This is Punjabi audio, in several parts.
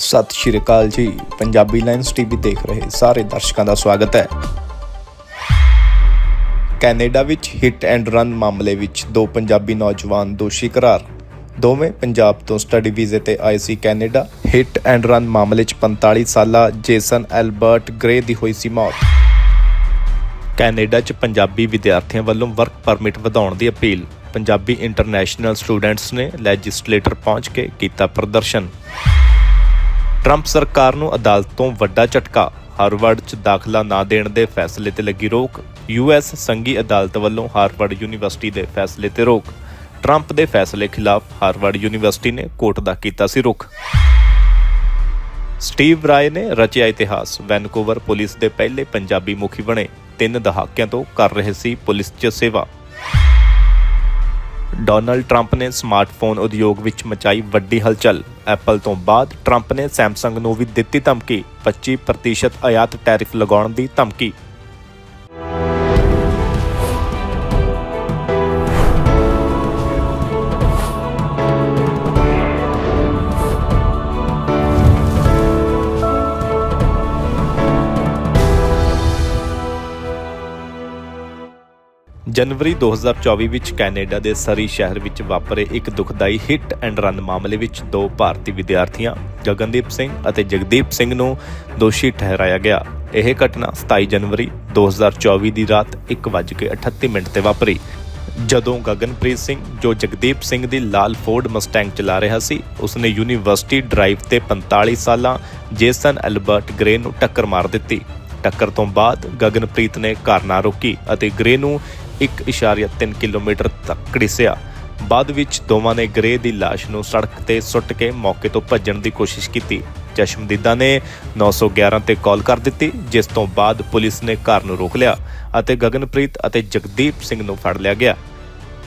ਸਤਿ ਸ਼੍ਰੀ ਅਕਾਲ ਜੀ। ਪੰਜਾਬੀ ਲਾਈਨਸ ਟੀਵੀ ਦੇਖ ਰਹੇ ਸਾਰੇ ਦਰਸ਼ਕਾਂ ਦਾ ਸਵਾਗਤ ਹੈ। ਕੈਨੇਡਾ ਵਿੱਚ ਹਿੱਟ ਐਂਡ ਰਨ ਮਾਮਲੇ ਵਿੱਚ ਦੋ ਪੰਜਾਬੀ ਨੌਜਵਾਨ ਦੋਸ਼ੀ ਕਰਾਰ ਦੋਵੇਂ ਪੰਜਾਬ ਤੋਂ ਸਟੱਡੀ ਵੀਜ਼ੇ ਤੇ ਆਏ ਸੀ ਕੈਨੇਡਾ। ਹਿੱਟ ਐਂਡ ਰਨ ਮਾਮਲੇ 'ਚ 45 ਸਾਲਾ ਜੇਸਨ ਐਲਬਰਟ ਗ੍ਰੇ ਦੀ ਹੋਈ ਸੀ ਮੌਤ। ਕੈਨੇਡਾ 'ਚ ਪੰਜਾਬੀ ਵਿਦਿਆਰਥੀਆਂ ਵੱਲੋਂ ਵਰਕ ਪਰਮਿਟ ਵਧਾਉਣ ਦੀ ਅਪੀਲ। ਪੰਜਾਬੀ ਇੰਟਰਨੈਸ਼ਨਲ ਸਟੂਡੈਂਟਸ ਨੇ ਲੈਜਿਸਲੇਟਰ ਪਹੁੰਚ ਕੇ ਕੀਤਾ ਪ੍ਰਦਰਸ਼ਨ। ਟਰੰਪ ਸਰਕਾਰ ਨੂੰ ਅਦਾਲਤ ਤੋਂ ਵੱਡਾ ਝਟਕਾ ਹਾਰਵਰਡ 'ਚ ਦਾਖਲਾ ਨਾ ਦੇਣ ਦੇ ਫੈਸਲੇ ਤੇ ਲੱਗੀ ਰੋਕ ਯੂਐਸ ਸੰਘੀ ਅਦਾਲਤ ਵੱਲੋਂ ਹਾਰਵਰਡ ਯੂਨੀਵਰਸਿਟੀ ਦੇ ਫੈਸਲੇ ਤੇ ਰੋਕ। ਟਰੰਪ ਦੇ ਫੈਸਲੇ ਖਿਲਾਫ ਹਾਰਵਰਡ ਯੂਨੀਵਰਸਿਟੀ ਨੇ ਕੋਰਟ ਦਾ ਕੀਤਾ ਸੀ ਰੁਖ। ਸਟੀਵ ਰਾਏ ਨੇ ਰਚਿਆ ਇਤਿਹਾਸ। ਵੈਨਕੂਵਰ ਪੁਲਿਸ ਦੇ ਪਹਿਲੇ ਪੰਜਾਬੀ ਮੁਖੀ ਬਣੇ। ਤਿੰਨ ਦਹਾਕਿਆਂ ਤੋਂ ਕਰ ਰਹੇ ਸੀ ਪੁਲਿਸ 'ਚ ਸੇਵਾ। ਡੋਨਲਡ ਟਰੰਪ ਨੇ ਸਮਾਰਟਫੋਨ ਉਦਯੋਗ ਵਿੱਚ ਮਚਾਈ ਵੱਡੀ ਹਲਚਲ। ਐਪਲ ਤੋਂ ਬਾਅਦ ਟਰੰਪ ਨੇ ਸੈਮਸੰਗ ਨੂੰ ਵੀ ਦਿੱਤੀ ਧਮਕੀ। 25% ਆਯਾਤ ਟੈਰਿਫ ਲਗਾਉਣ ਦੀ ਧਮਕੀ। ਜਨਵਰੀ 2024 ਵਿੱਚ ਕੈਨੇਡਾ ਦੇ ਸਰੀ ਸ਼ਹਿਰ ਵਿੱਚ ਵਾਪਰੇ ਇੱਕ ਦੁਖਦਾਈ ਹਿੱਟ ਐਂਡ ਰਨ ਮਾਮਲੇ ਵਿੱਚ ਦੋ ਭਾਰਤੀ ਵਿਦਿਆਰਥੀਆਂ ਗਗਨਦੀਪ ਸਿੰਘ ਅਤੇ ਜਗਦੀਪ ਸਿੰਘ ਨੂੰ ਦੋਸ਼ੀ ਠਹਿਰਾਇਆ ਗਿਆ। ਇਹ ਘਟਨਾ 27 ਜਨਵਰੀ 2024 ਦੀ ਰਾਤ 1:38 ਮਿੰਟ ਤੇ ਵਾਪਰੀ। ਜਦੋਂ ਗਗਨਪ੍ਰੀਤ ਸਿੰਘ, ਜੋ ਜਗਦੀਪ ਸਿੰਘ ਦੀ ਲਾਲ ਫੋਰਡ ਮਸਟੈਂਗ ਚਲਾ ਰਿਹਾ ਸੀ, ਉਸਨੇ ਯੂਨੀਵਰਸਿਟੀ ਡਰਾਈਵ ਤੇ 45 ਸਾਲਾਂ ਜੇਸਨ ਐਲਬਰਟ ਗ੍ਰੇ ਨੂੰ ਟੱਕਰ ਮਾਰ ਦਿੱਤੀ। ਟੱਕਰ ਤੋਂ ਬਾਅਦ ਗਗਨਪ੍ਰੀਤ ਨੇ ਕਾਰ ਨਾ ਰੋਕੀ ਅਤੇ ਗ੍ਰੇ ਨੂੰ 1.3 ਕਿਲੋਮੀਟਰ ਤੱਕ ਘੜੀਸਿਆ ਬਾਅਦ ਵਿੱਚ ਦੋਵਾਂ ਨੇ ਗ੍ਰੇ ਦੀ ਲਾਸ਼ ਨੂੰ ਸੜਕ ਤੇ ਸੁੱਟ ਕੇ ਮੌਕੇ ਤੋਂ ਭੱਜਣ ਦੀ ਕੋਸ਼ਿਸ਼ ਕੀਤੀ। ਚਸ਼ਮਦੀਦਾ ਨੇ 911 ਤੇ ਕਾਲ ਕਰ ਦਿੱਤੀ, ਜਿਸ ਤੋਂ ਬਾਅਦ ਪੁਲਿਸ ਨੇ ਕਾਰ ਨੂੰ ਰੋਕ ਲਿਆ ਅਤੇ ਗਗਨਪ੍ਰੀਤ ਅਤੇ ਜਗਦੀਪ ਸਿੰਘ ਨੂੰ ਫੜ ਲਿਆ ਗਿਆ।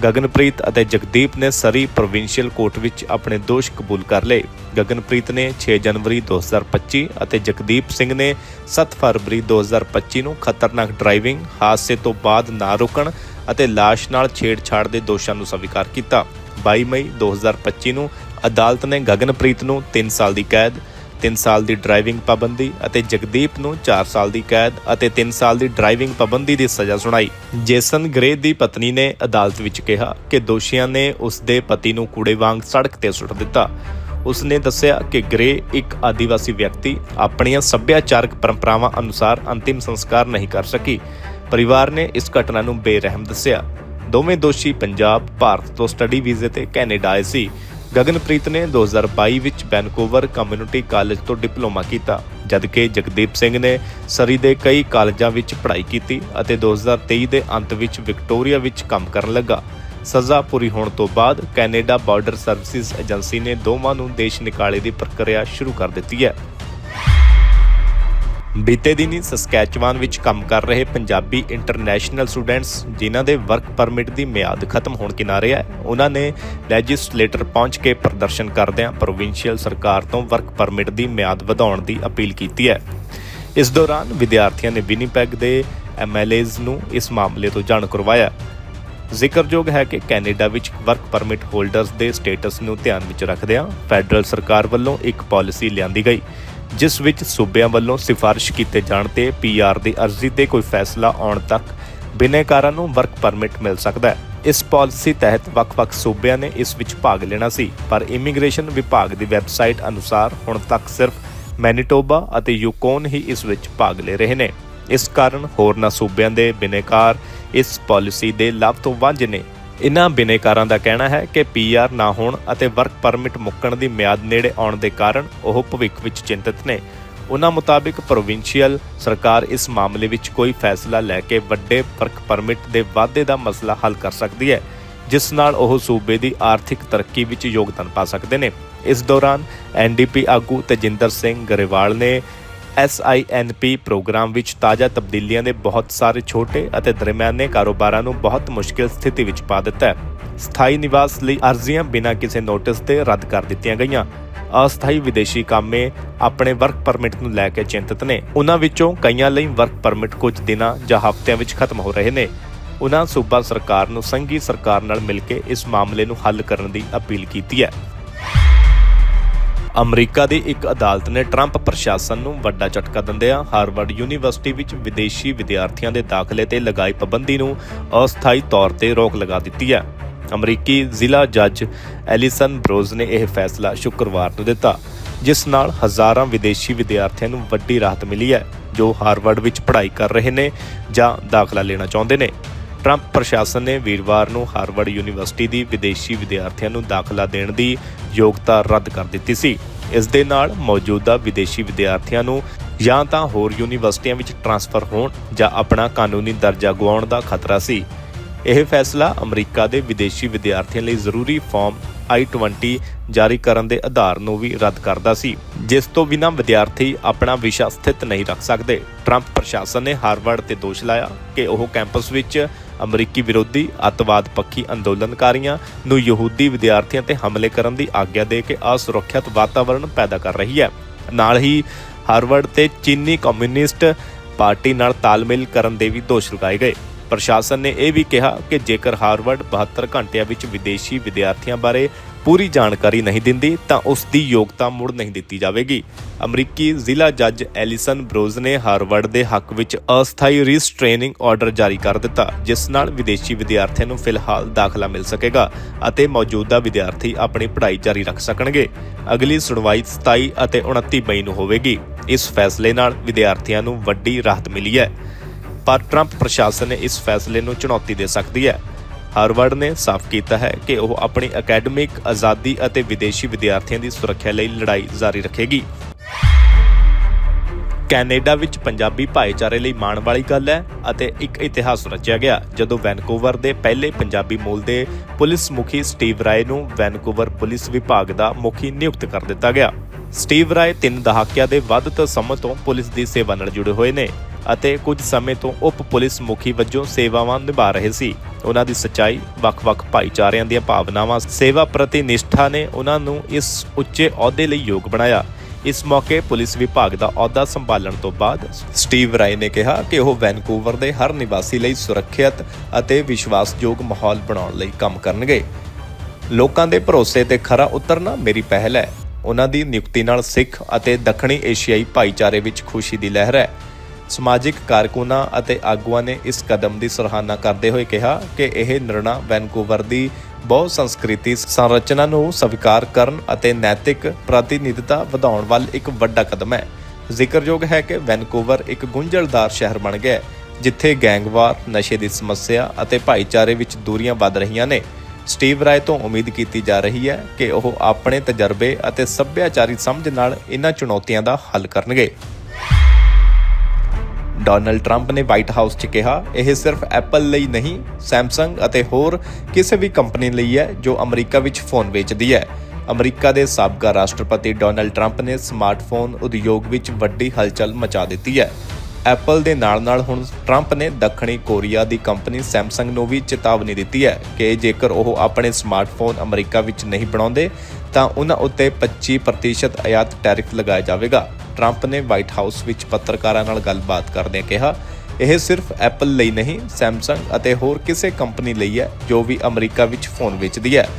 ਗਗਨਪ੍ਰੀਤ ਅਤੇ ਜਗਦੀਪ ਨੇ ਸਰੀ ਪ੍ਰੋਵਿੰਸ਼ੀਅਲ ਕੋਰਟ ਵਿੱਚ ਆਪਣੇ ਦੋਸ਼ ਕਬੂਲ ਕਰ ਲਏ। ਗਗਨਪ੍ਰੀਤ ਨੇ 6 ਜਨਵਰੀ 2025 ਅਤੇ ਜਗਦੀਪ ਸਿੰਘ ਨੇ 7 ਫਰਵਰੀ 2025 ਨੂੰ ਖਤਰਨਾਕ ਡਰਾਈਵਿੰਗ, ਹਾਦਸੇ ਤੋਂ ਬਾਅਦ ਨਾ ਰੁਕਣ ਅਤੇ ਲਾਸ਼ ਨਾਲ ਛੇੜਛਾੜ ਦੇ ਦੋਸ਼ਾਂ ਨੂੰ ਸਵੀਕਾਰ ਕੀਤਾ। 22 ਮਈ 2025 ਨੂੰ ਅਦਾਲਤ ਨੇ ਗਗਨਪ੍ਰੀਤ ਨੂੰ 3 ਸਾਲ ਦੀ ਕੈਦ 3 ਸਾਲ ਦੀ ਡਰਾਈਵਿੰਗ ਪਾਬੰਦੀ ਅਤੇ ਜਗਦੀਪ ਨੂੰ 4 ਸਾਲ ਦੀ ਕੈਦ ਅਤੇ 3 ਸਾਲ ਦੀ ਡਰਾਈਵਿੰਗ ਪਾਬੰਦੀ ਦੀ ਸਜ਼ਾ ਸੁਣਾਈ। ਜੇਸਨ ਗ੍ਰੇ ਦੀ ਪਤਨੀ ਨੇ ਅਦਾਲਤ ਵਿੱਚ ਕਿਹਾ ਕਿ ਦੋਸ਼ੀਆਂ ਨੇ ਉਸ ਦੇ ਪਤੀ ਨੂੰ ਕੂੜੇ ਵਾਂਗ ਸੜਕ ਤੇ ਸੁੱਟ ਦਿੱਤਾ। ਉਸ ਨੇ ਦੱਸਿਆ ਕਿ ਗ੍ਰੇ ਇੱਕ ਆਦੀਵਾਸੀ ਵਿਅਕਤੀ, ਆਪਣੀਆਂ ਸੱਭਿਆਚਾਰਕ ਪਰੰਪਰਾਵਾਂ ਅਨੁਸਾਰ ਅੰਤਿਮ ਸੰਸਕਾਰ ਨਹੀਂ ਕਰ ਸਕੀ। ਪਰਿਵਾਰ ਨੇ ਇਸ ਘਟਨਾ ਨੂੰ ਬੇਰਹਿਮ ਦੱਸਿਆ। ਦੋਵੇਂ ਦੋਸ਼ੀ ਪੰਜਾਬ, ਭਾਰਤ ਤੋਂ ਸਟੱਡੀ ਵੀਜ਼ੇ ਤੇ ਕੈਨੇਡਾ ਆਏ ਸੀ। ਗਗਨਪ੍ਰੀਤ ਨੇ 2022 ਵਿੱਚ ਵੈਨਕੂਵਰ ਕਮਿਊਨਿਟੀ ਕਾਲਜ ਤੋਂ ਡਿਪਲੋਮਾ ਕੀਤਾ, ਜਦਕਿ ਜਗਦੀਪ ਸਿੰਘ ਨੇ ਸਰੀ ਦੇ ਕਈ ਕਾਲਜਾਂ ਵਿੱਚ ਪੜ੍ਹਾਈ ਕੀਤੀ ਅਤੇ 2023 ਦੇ ਅੰਤ ਵਿੱਚ ਵਿਕਟੋਰੀਆ ਵਿੱਚ ਕੰਮ ਕਰਨ ਲੱਗਾ। ਸਜ਼ਾ ਪੂਰੀ ਹੋਣ ਤੋਂ ਬਾਅਦ ਕੈਨੇਡਾ ਬਾਰਡਰ ਸਰਵਿਸਿਜ਼ ਏਜੰਸੀ ਨੇ ਦੋਵਾਂ ਨੂੰ ਦੇਸ਼ ਨਿਕਾਲੇ ਦੀ ਪ੍ਰਕਿਰਿਆ ਸ਼ੁਰੂ ਕਰ ਦਿੱਤੀ ਹੈ। ਬੀਤੇ ਦਿਨੀ ਸਸਕੈਚਵਾਨ ਵਿੱਚ ਕੰਮ ਕਰ ਰਹੇ ਪੰਜਾਬੀ ਇੰਟਰਨੈਸ਼ਨਲ ਸਟੂਡੈਂਟਸ, ਜਿਨ੍ਹਾਂ ਦੇ ਵਰਕ ਪਰਮਿਟ ਦੀ ਮਿਆਦ ਖਤਮ ਹੋਣ ਕਿਨਾਰੇ ਹੈ ਉਹਨਾਂ ਨੇ ਲੈਜਿਸਲੇਟਰ ਪਹੁੰਚ ਕੇ ਪ੍ਰਦਰਸ਼ਨ ਕਰਦਿਆਂ ਪ੍ਰੋਵਿੰਸ਼ੀਅਲ ਸਰਕਾਰ ਤੋਂ ਵਰਕ ਪਰਮਿਟ ਦੀ ਮਿਆਦ ਵਧਾਉਣ ਦੀ ਅਪੀਲ ਕੀਤੀ ਹੈ। ਇਸ ਦੌਰਾਨ ਵਿਦਿਆਰਥੀਆਂ ਨੇ ਵਿਨੀਪੈਗ ਦੇ ਐਮਐਲਏਜ਼ ਨੂੰ ਇਸ ਮਾਮਲੇ ਤੋਂ ਜਾਣੂ ਕਰਵਾਇਆ। ਜ਼ਿਕਰਯੋਗ ਹੈ ਕਿ ਕੈਨੇਡਾ ਵਿੱਚ ਵਰਕ ਪਰਮਿਟ ਹੋਲਡਰਸ ਦੇ ਸਟੇਟਸ ਨੂੰ ਧਿਆਨ ਵਿੱਚ ਰੱਖਦਿਆਂ ਫੈਡਰਲ ਸਰਕਾਰ ਵੱਲੋਂ ਇੱਕ ਪਾਲਿਸੀ ਲਿਆਂਦੀ ਗਈ। ਜਿਸ ਵਿੱਚ ਸੂਬਿਆਂ ਵੱਲੋਂ ਸਿਫਾਰਿਸ਼ ਕੀਤੇ ਜਾਣ ਤੇ ਪੀਆਰ ਦੀ ਅਰਜ਼ੀ ਤੇ ਕੋਈ ਫੈਸਲਾ ਆਉਣ ਤੱਕ ਬਿਨੇਕਾਰਾਂ ਨੂੰ ਵਰਕ ਪਰਮਿਟ ਮਿਲ ਸਕਦਾ ਹੈ। ਇਸ ਪਾਲਿਸੀ ਤਹਿਤ ਵੱਖ-ਵੱਖ ਸੂਬਿਆਂ ਨੇ ਇਸ ਵਿੱਚ ਭਾਗ ਲੈਣਾ ਸੀ, ਪਰ ਇਮੀਗ੍ਰੇਸ਼ਨ ਵਿਭਾਗ ਦੀ ਵੈਬਸਾਈਟ ਅਨੁਸਾਰ ਹੁਣ ਤੱਕ ਸਿਰਫ ਮੈਨੀਟੋਬਾ ਅਤੇ ਯੂਕੋਨ ਹੀ ਇਸ ਵਿੱਚ ਭਾਗ ਲੈ ਰਹੇ ਨੇ। ਇਸ ਕਾਰਨ ਹੋਰਨਾਂ ਸੂਬਿਆਂ ਦੇ ਬਿਨੇਕਾਰ ਇਸ ਪਾਲਿਸੀ ਦੇ ਲਾਭ ਤੋਂ ਵਾਂਝੇ ਨੇ। ਇਨ੍ਹਾਂ ਬਿਨੇਕਾਰਾਂ ਦਾ ਕਹਿਣਾ ਹੈ ਕਿ ਪੀਆਰ ਨਾ ਹੋਣ ਅਤੇ ਵਰਕ ਪਰਮਿਟ ਮੁੱਕਣ ਦੀ ਮਿਆਦ ਨੇੜੇ ਆਉਣ ਦੇ ਕਾਰਨ ਉਹ ਭਵਿੱਖ ਵਿੱਚ ਚਿੰਤਤ ਨੇ। ਉਹਨਾਂ ਮੁਤਾਬਿਕ ਪ੍ਰੋਵਿੰਸ਼ੀਅਲ ਸਰਕਾਰ ਇਸ ਮਾਮਲੇ ਵਿੱਚ ਕੋਈ ਫੈਸਲਾ ਲੈ ਕੇ ਵੱਡੇ ਵਰਕ ਪਰਮਿਟ ਦੇ ਵਾਧੇ ਦਾ ਮਸਲਾ ਹੱਲ ਕਰ ਸਕਦੀ ਹੈ, ਜਿਸ ਨਾਲ ਉਹ ਸੂਬੇ ਦੀ ਆਰਥਿਕ ਤਰੱਕੀ ਵਿੱਚ ਯੋਗਦਾਨ ਪਾ ਸਕਦੇ ਨੇ। ਇਸ ਦੌਰਾਨ ਐਨਡੀਪੀ ਆਗੂ ਤੇਜਿੰਦਰ ਸਿੰਘ ਗਰੇਵਾਲ ਨੇ SINP ਪ੍ਰੋਗਰਾਮ ਵਿੱਚ ਤਾਜ਼ਾ ਤਬਦੀਲੀਆਂ ਨੇ ਬਹੁਤ ਸਾਰੇ ਛੋਟੇ ਅਤੇ ਦਰਮਿਆਨੇ ਕਾਰੋਬਾਰਾਂ ਨੂੰ ਬਹੁਤ ਮੁਸ਼ਕਿਲ ਸਥਿਤੀ ਵਿੱਚ ਪਾ ਦਿੱਤਾ ਹੈ। ਸਥਾਈ ਨਿਵਾਸ ਲਈ ਅਰਜ਼ੀਆਂ ਬਿਨਾਂ ਕਿਸੇ ਨੋਟਿਸ ਦੇ ਰੱਦ ਕਰ ਦਿੱਤੀਆਂ ਗਈਆਂ। ਅਸਥਾਈ ਵਿਦੇਸ਼ੀ ਕਾਮੇ ਆਪਣੇ ਵਰਕ ਪਰਮਿਟ ਨੂੰ ਲੈ ਕੇ ਚਿੰਤਤ ਨੇ। ਉਹਨਾਂ ਵਿੱਚੋਂ ਕਈਆਂ ਲਈ ਵਰਕ ਪਰਮਿਟ ਕੁਝ ਦਿਨਾਂ ਜਾਂ ਹਫ਼ਤਿਆਂ ਵਿੱਚ ਖਤਮ ਹੋ ਰਹੇ ਨੇ। ਉਹਨਾਂ ਸੂਬਾ ਸਰਕਾਰ ਨੂੰ ਸੰਘੀ ਸਰਕਾਰ ਨਾਲ ਮਿਲ ਕੇ ਇਸ ਮਾਮਲੇ ਨੂੰ ਹੱਲ ਕਰਨ ਦੀ ਅਪੀਲ ਕੀਤੀ ਹੈ। ਅਮਰੀਕਾ ਦੀ ਇੱਕ ਅਦਾਲਤ ਨੇ ਟਰੰਪ ਪ੍ਰਸ਼ਾਸਨ ਨੂੰ ਵੱਡਾ ਝਟਕਾ ਦਿੰਦਿਆਂ ਹਾਰਵਰਡ ਯੂਨੀਵਰਸਿਟੀ ਵਿੱਚ ਵਿਦੇਸ਼ੀ ਵਿਦਿਆਰਥੀਆਂ ਦੇ ਦਾਖਲੇ ਤੇ ਲਗਾਈ ਪਾਬੰਦੀ ਨੂੰ ਅਸਥਾਈ ਤੌਰ ਤੇ ਰੋਕ ਲਗਾ ਦਿੱਤੀ ਹੈ। ਅਮਰੀਕੀ ਜ਼ਿਲ੍ਹਾ ਜੱਜ ਐਲਿਸਨ ਬਰੋਜ਼ ਨੇ ਇਹ ਫੈਸਲਾ ਸ਼ੁੱਕਰਵਾਰ ਨੂੰ ਦਿੱਤਾ, ਜਿਸ ਨਾਲ ਹਜ਼ਾਰਾਂ ਵਿਦੇਸ਼ੀ ਵਿਦਿਆਰਥੀਆਂ ਨੂੰ ਵੱਡੀ ਰਾਹਤ ਮਿਲੀ ਹੈ, ਜੋ ਹਾਰਵਰਡ ਵਿੱਚ ਪੜ੍ਹਾਈ ਕਰ ਰਹੇ ਨੇ ਜਾਂ ਦਾਖਲਾ ਲੈਣਾ ਚਾਹੁੰਦੇ ਨੇ। ਟਰੰਪ ਪ੍ਰਸ਼ਾਸਨ ਨੇ ਵੀਰਵਾਰ ਨੂੰ ਹਾਰਵਰਡ ਯੂਨੀਵਰਸਿਟੀ ਦੀ ਵਿਦੇਸ਼ੀ ਵਿਦਿਆਰਥੀਆਂ ਨੂੰ ਦਾਖਲਾ ਦੇਣ ਦੀ ਯੋਗਤਾ ਰੱਦ ਕਰ ਦਿੱਤੀ ਸੀ। ਇਸ ਦੇ ਨਾਲ ਮੌਜੂਦਾ ਵਿਦੇਸ਼ੀ ਵਿਦਿਆਰਥੀਆਂ ਨੂੰ ਜਾਂ ਤਾਂ ਹੋਰ ਯੂਨੀਵਰਸਿਟੀਆਂ ਵਿੱਚ ਟਰਾਂਸਫਰ ਹੋਣ ਜਾਂ ਆਪਣਾ ਕਾਨੂੰਨੀ ਦਰਜਾ ਗੁਆਉਣ ਦਾ ਖਤਰਾ ਸੀ। ਇਹ ਫੈਸਲਾ ਅਮਰੀਕਾ ਦੇ ਵਿਦੇਸ਼ੀ ਵਿਦਿਆਰਥੀਆਂ ਲਈ ਜ਼ਰੂਰੀ ਫਾਰਮ I-20 ਜਾਰੀ ਕਰਨ ਦੇ ਆਧਾਰ ਨੂੰ ਵੀ ਰੱਦ ਕਰਦਾ ਸੀ, ਜਿਸ ਤੋਂ ਬਿਨਾਂ ਵਿਦਿਆਰਥੀ ਆਪਣਾ ਵਿਸ਼ਾ ਸਥਿਤ ਨਹੀਂ ਰੱਖ ਸਕਦੇ। ਟਰੰਪ ਪ੍ਰਸ਼ਾਸਨ ਨੇ ਹਾਰਵਰਡ ਤੇ ਦੋਸ਼ ਲਾਇਆ ਕਿ ਉਹ ਕੈਂਪਸ ਵਿੱਚ ਅਮਰੀਕੀ ਵਿਰੋਧੀ ਅੱਤਵਾਦ ਪੱਖੀ ਅੰਦੋਲਨਕਾਰੀਆਂ ਨੂੰ ਯਹੂਦੀ ਵਿਦਿਆਰਥੀਆਂ ਤੇ ਹਮਲੇ ਕਰਨ ਦੀ ਆਗਿਆ ਦੇ ਕੇ ਅਸੁਰੱਖਿਅਤ ਵਾਤਾਵਰਣ ਪੈਦਾ ਕਰ ਰਹੀ ਹੈ। ਨਾਲ ਹੀ ਹਾਰਵਰਡ ਤੇ ਚੀਨੀ ਕਮਿਊਨਿਸਟ ਪਾਰਟੀ ਨਾਲ ਤਾਲਮੇਲ ਕਰਨ ਦੇ ਵੀ ਦੋਸ਼ ਲਗਾਏ ਗਏ। ਪ੍ਰਸ਼ਾਸਨ ਨੇ ਇਹ ਵੀ ਕਿਹਾ ਕਿ ਜੇਕਰ ਹਾਰਵਰਡ 72 ਘੰਟਿਆਂ ਵਿੱਚ ਵਿਦੇਸ਼ੀ ਵਿਦਿਆਰਥੀਆਂ ਬਾਰੇ ਪੂਰੀ ਜਾਣਕਾਰੀ ਨਹੀਂ ਦਿੰਦੀ ਤਾਂ ਉਸ ਦੀ ਯੋਗਤਾ ਮੁੜ ਨਹੀਂ ਦਿੱਤੀ ਜਾਵੇਗੀ। ਅਮਰੀਕੀ ਜ਼ਿਲ੍ਹਾ ਜੱਜ ਐਲਿਸਨ ਬਰੋਜ਼ ਨੇ ਹਾਰਵਰਡ ਦੇ ਹੱਕ ਵਿੱਚ ਅਸਥਾਈ ਰੀਸਟ੍ਰੇਨਿੰਗ ਆਰਡਰ ਜਾਰੀ ਕਰ ਦਿੱਤਾ, ਜਿਸ ਨਾਲ ਵਿਦੇਸ਼ੀ ਵਿਦਿਆਰਥੀਆਂ ਨੂੰ ਫਿਲਹਾਲ ਦਾਖਲਾ ਮਿਲ ਸਕੇਗਾ ਅਤੇ ਮੌਜੂਦਾ ਵਿਦਿਆਰਥੀ ਆਪਣੀ ਪੜ੍ਹਾਈ ਜਾਰੀ ਰੱਖ ਸਕਣਗੇ। ਅਗਲੀ ਸੁਣਵਾਈ 27 ਅਤੇ 29 ਮਈ ਨੂੰ ਹੋਵੇਗੀ। ਇਸ ਫੈਸਲੇ ਨਾਲ ਵਿਦਿਆਰਥੀਆਂ ਨੂੰ ਵੱਡੀ ਰਾਹਤ ਮਿਲੀ ਹੈ। ਪਰ ਟਰੰਪ ਪ੍ਰਸ਼ਾਸਨ ਨੇ ਇਸ ਫੈਸਲੇ ਨੂੰ ਚੁਣੌਤੀ ਦੇ ਸਕਦੀ ਹੈ। ਹਾਰਵਰਡ ਨੇ ਸਾਫ਼ ਕੀਤਾ ਹੈ ਕਿ ਉਹ ਆਪਣੀ ਅਕੈਡਮਿਕ, ਆਜ਼ਾਦੀ ਅਤੇ ਵਿਦੇਸ਼ੀ ਵਿਦਿਆਰਥੀਆਂ ਦੀ ਸੁਰੱਖਿਆ ਲਈ ਲੜਾਈ ਜਾਰੀ ਰੱਖੇਗੀ। ਕੈਨੇਡਾ ਵਿੱਚ ਪੰਜਾਬੀ ਭਾਈਚਾਰੇ ਲਈ ਮਾਣ ਵਾਲੀ ਗੱਲ ਹੈ ਅਤੇ ਇੱਕ ਇਤਿਹਾਸ ਰਚਿਆ ਗਿਆ, ਜਦੋਂ ਵੈਨਕੂਵਰ ਦੇ ਪਹਿਲੇ ਪੰਜਾਬੀ ਮੂਲ ਦੇ ਪੁਲਿਸ ਮੁਖੀ ਸਟੀਵ ਰਾਏ ਨੂੰ ਵੈਨਕੂਵਰ ਪੁਲਿਸ ਵਿਭਾਗ ਦਾ ਮੁਖੀ ਨਿਯੁਕਤ ਕਰ ਦਿੱਤਾ ਗਿਆ। ਸਟੀਵ ਰਾਏ ਤਿੰਨ ਦਹਾਕਿਆਂ ਦੇ ਵੱਧ ਤੋਂ ਸਮਾਂ ਤੋਂ ਪੁਲਿਸ ਦੀ ਸੇਵਾ ਨਾਲ ਜੁੜੇ ਹੋਏ ਨੇ। ਅਤੇ ਕੁਝ ਸਮੇਂ ਤੋਂ ਉਪ ਪੁਲਿਸ ਮੁਖੀ ਵਜੋਂ ਸੇਵਾਵਾਂ ਨਿਭਾ ਰਹੇ ਸੀ। ਉਹਨਾਂ ਦੀ ਸੱਚਾਈ, ਵੱਖ-ਵੱਖ ਭਾਈਚਾਰਿਆਂ ਦੀਆਂ ਭਾਵਨਾਵਾਂ, ਸੇਵਾ ਪ੍ਰਤੀ ਨਿਸ਼ਠਾ ਨੇ ਉਹਨਾਂ ਨੂੰ ਇਸ ਉੱਚੇ ਅਹੁਦੇ ਲਈ ਯੋਗ ਬਣਾਇਆ। ਇਸ ਮੌਕੇ ਪੁਲਿਸ ਵਿਭਾਗ ਦਾ ਅਹੁਦਾ ਸੰਭਾਲਣ ਤੋਂ ਬਾਅਦ ਸਟੀਵ ਰਾਏ ਨੇ ਕਿਹਾ ਕਿ ਉਹ ਵੈਨਕੂਵਰ ਦੇ ਹਰ ਨਿਵਾਸੀ ਲਈ ਸੁਰੱਖਿਅਤ ਅਤੇ ਵਿਸ਼ਵਾਸਯੋਗ ਮਾਹੌਲ ਬਣਾਉਣ ਲਈ ਕੰਮ ਕਰਨਗੇ। ਲੋਕਾਂ ਦੇ ਭਰੋਸੇ ਤੇ ਖਰਾ ਉਤਰਨਾ ਮੇਰੀ ਪਹਿਲ ਹੈ। ਉਹਨਾਂ ਦੀ ਨਿਯੁਕਤੀ ਨਾਲ ਸਿੱਖ ਅਤੇ ਦੱਖਣੀ ਏਸ਼ੀਆਈ ਭਾਈਚਾਰੇ ਵਿੱਚ ਖੁਸ਼ੀ ਦੀ ਲਹਿਰ ਹੈ। ਸਮਾਜਿਕ ਕਾਰਕੁਨਾਂ ਅਤੇ ਆਗੂਆਂ ਨੇ ਇਸ ਕਦਮ ਦੀ ਸਰਾਹਨਾ ਕਰਦੇ ਹੋਏ ਕਿਹਾ ਕਿ ਇਹ ਨਿਰਣਾ ਵੈਨਕੂਵਰ ਦੀ ਬਹੁ ਸੰਸਕ੍ਰਿਤੀ ਸੰਰਚਨਾ ਨੂੰ ਸਵੀਕਾਰ ਕਰਨ ਅਤੇ ਨੈਤਿਕ ਪ੍ਰਤੀਨਿਧਤਾ ਵਧਾਉਣ ਵੱਲ ਇੱਕ ਵੱਡਾ ਕਦਮ ਹੈ। ਜ਼ਿਕਰਯੋਗ ਹੈ ਕਿ ਵੈਨਕੂਵਰ ਇੱਕ ਗੁੰਝਲਦਾਰ ਸ਼ਹਿਰ ਬਣ ਗਿਆ ਹੈ, ਜਿੱਥੇ ਗੈਂਗਵਾਰ, ਨਸ਼ੇ ਦੀ ਸਮੱਸਿਆ ਅਤੇ ਭਾਈਚਾਰੇ ਵਿੱਚ ਦੂਰੀਆਂ ਵੱਧ ਰਹੀਆਂ ਨੇ। ਸਟੀਵ ਰਾਏ ਤੋਂ ਉਮੀਦ ਕੀਤੀ ਜਾ ਰਹੀ ਹੈ ਕਿ ਉਹ ਆਪਣੇ ਤਜਰਬੇ ਅਤੇ ਸੱਭਿਆਚਾਰੀ ਸਮਝ ਨਾਲ ਇਹਨਾਂ ਚੁਣੌਤੀਆਂ ਦਾ ਹੱਲ ਕਰਨਗੇ। ਡੋਨਲਡ ਟਰੰਪ ਨੇ ਵਾਈਟ ਹਾਊਸ 'ਚ ਕਿਹਾ, ਇਹ ਸਿਰਫ ਐਪਲ ਲਈ ਨਹੀਂ, ਸੈਮਸੰਗ ਅਤੇ ਹੋਰ ਕਿਸੇ ਵੀ ਕੰਪਨੀ ਲਈ ਹੈ ਜੋ ਅਮਰੀਕਾ ਵਿੱਚ ਫੋਨ ਵੇਚਦੀ ਹੈ। ਅਮਰੀਕਾ ਦੇ ਸਾਬਕਾ ਰਾਸ਼ਟਰਪਤੀ ਡੋਨਲਡ ਟਰੰਪ ਨੇ ਸਮਾਰਟਫੋਨ ਉਦਯੋਗ ਵਿੱਚ ਵੱਡੀ ਹਲਚਲ ਮਚਾ ਦਿੱਤੀ ਹੈ। ਐਪਲ ਦੇ ਨਾਲ-ਨਾਲ ਹੁਣ ਟਰੰਪ ਨੇ ਦੱਖਣੀ ਕੋਰੀਆ ਦੀ ਕੰਪਨੀ ਸੈਮਸੰਗ ਨੂੰ ਵੀ ਚੇਤਾਵਨੀ ਦਿੱਤੀ ਹੈ ਕਿ ਜੇਕਰ ਉਹ ਆਪਣੇ ਸਮਾਰਟਫੋਨ ਅਮਰੀਕਾ ਵਿੱਚ ਨਹੀਂ ਬਣਾਉਂਦੇ, ਤਾਂ ਉਹਨਾਂ ਉੱਤੇ 25% ਆਯਾਤ ਟੈਰਿਫ ਲਗਾਇਆ ਜਾਵੇਗਾ। ਟਰੰਪ ਨੇ ਵਾਈਟ ਹਾਊਸ ਵਿੱਚ ਪੱਤਰਕਾਰਾਂ ਨਾਲ ਗੱਲਬਾਤ ਕਰਦਿਆਂ ਕਿਹਾ, ਇਹ ਸਿਰਫ ਐਪਲ ਲਈ ਨਹੀਂ, ਸੈਮਸੰਗ ਅਤੇ ਹੋਰ ਕਿਸੇ ਕੰਪਨੀ ਲਈ ਹੈ ਜੋ ਵੀ ਅਮਰੀਕਾ ਵਿੱਚ ਫੋਨ ਵੇਚਦੀ ਹੈ।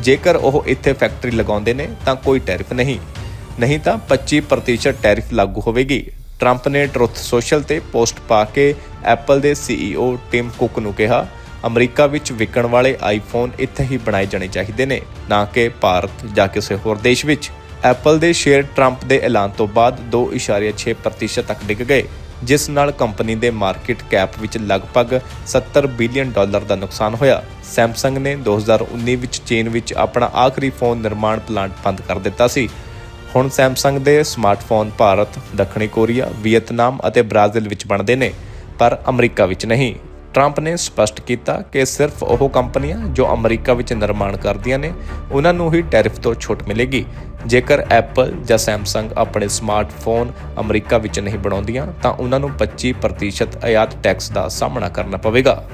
ਜੇਕਰ ਉਹ ਇੱਥੇ ਫੈਕਟਰੀ ਲਗਾਉਂਦੇ ਨੇ, ਤਾਂ ਕੋਈ ਟੈਰਿਫ ਨਹੀਂ। ਨਹੀਂ ਤਾਂ 25% ਟੈਰਿਫ ਲਾਗੂ ਹੋਵੇਗੀ। ਟਰੰਪ ਨੇ ਟਰੁੱਥ ਸੋਸ਼ਲ ਤੇ ਪੋਸਟ ਪਾ ਕੇ ਐਪਲ ਦੇ CEO ਟਿਮ ਕੁੱਕ ਨੂੰ ਕਿਹਾ, ਅਮਰੀਕਾ ਵਿੱਚ ਵਿਕਣ ਵਾਲੇ ਆਈਫੋਨ ਇੱਥੇ ਹੀ ਬਣਾਏ ਜਾਣੇ ਚਾਹੀਦੇ ਨੇ, ਨਾ ਕਿ ਭਾਰਤ ਜਾਂ ਕਿਸੇ ਹੋਰ ਦੇਸ਼ ਵਿੱਚ। ਐਪਲ ਦੇ ਸ਼ੇਅਰ ਟਰੰਪ ਦੇ ਐਲਾਨ ਤੋਂ ਬਾਅਦ 2.6% ਤੱਕ ਡਿੱਗ ਗਏ ਜਿਸ ਨਾਲ ਕੰਪਨੀ ਦੇ ਮਾਰਕੀਟ ਕੈਪ ਵਿੱਚ ਲਗਭਗ 70 ਬਿਲੀਅਨ ਡਾਲਰ ਦਾ ਨੁਕਸਾਨ ਹੋਇਆ। ਸੈਮਸੰਗ ਨੇ 2019 ਵਿੱਚ ਚੀਨ ਵਿੱਚ ਆਪਣਾ ਆਖਰੀ ਫੋਨ ਨਿਰਮਾਣ ਪਲਾਂਟ ਬੰਦ ਕਰ ਦਿੱਤਾ ਸੀ। ਹੁਣ ਸੈਮਸੰਗ ਦੇ ਸਮਾਰਟਫੋਨ ਭਾਰਤ, ਦੱਖਣੀ ਕੋਰੀਆ, ਵੀਅਤਨਾਮ ਅਤੇ ਬ੍ਰਾਜ਼ੀਲ ਵਿੱਚ ਬਣਦੇ ਨੇ ਪਰ ਅਮਰੀਕਾ ਵਿੱਚ ਨਹੀਂ। ਟਰੰਪ ਨੇ ਸਪਸ਼ਟ ਕੀਤਾ ਕਿ ਸਿਰਫ ਉਹ ਕੰਪਨੀਆਂ ਜੋ ਅਮਰੀਕਾ ਵਿੱਚ ਨਿਰਮਾਣ ਕਰਦੀਆਂ ਨੇ, ਉਹਨਾਂ ਨੂੰ ਹੀ ਟੈਰਿਫ ਤੋਂ ਛੋਟ ਮਿਲੇਗੀ। ਜੇਕਰ ਐਪਲ ਜਾਂ ਸੈਮਸੰਗ ਆਪਣੇ ਸਮਾਰਟਫੋਨ ਅਮਰੀਕਾ ਵਿੱਚ ਨਹੀਂ ਬਣਾਉਂਦੀਆਂ, ਤਾਂ ਉਹਨਾਂ ਨੂੰ 25% ਆਯਾਤ ਟੈਕਸ ਦਾ ਸਾਹਮਣਾ ਕਰਨਾ ਪਵੇਗਾ।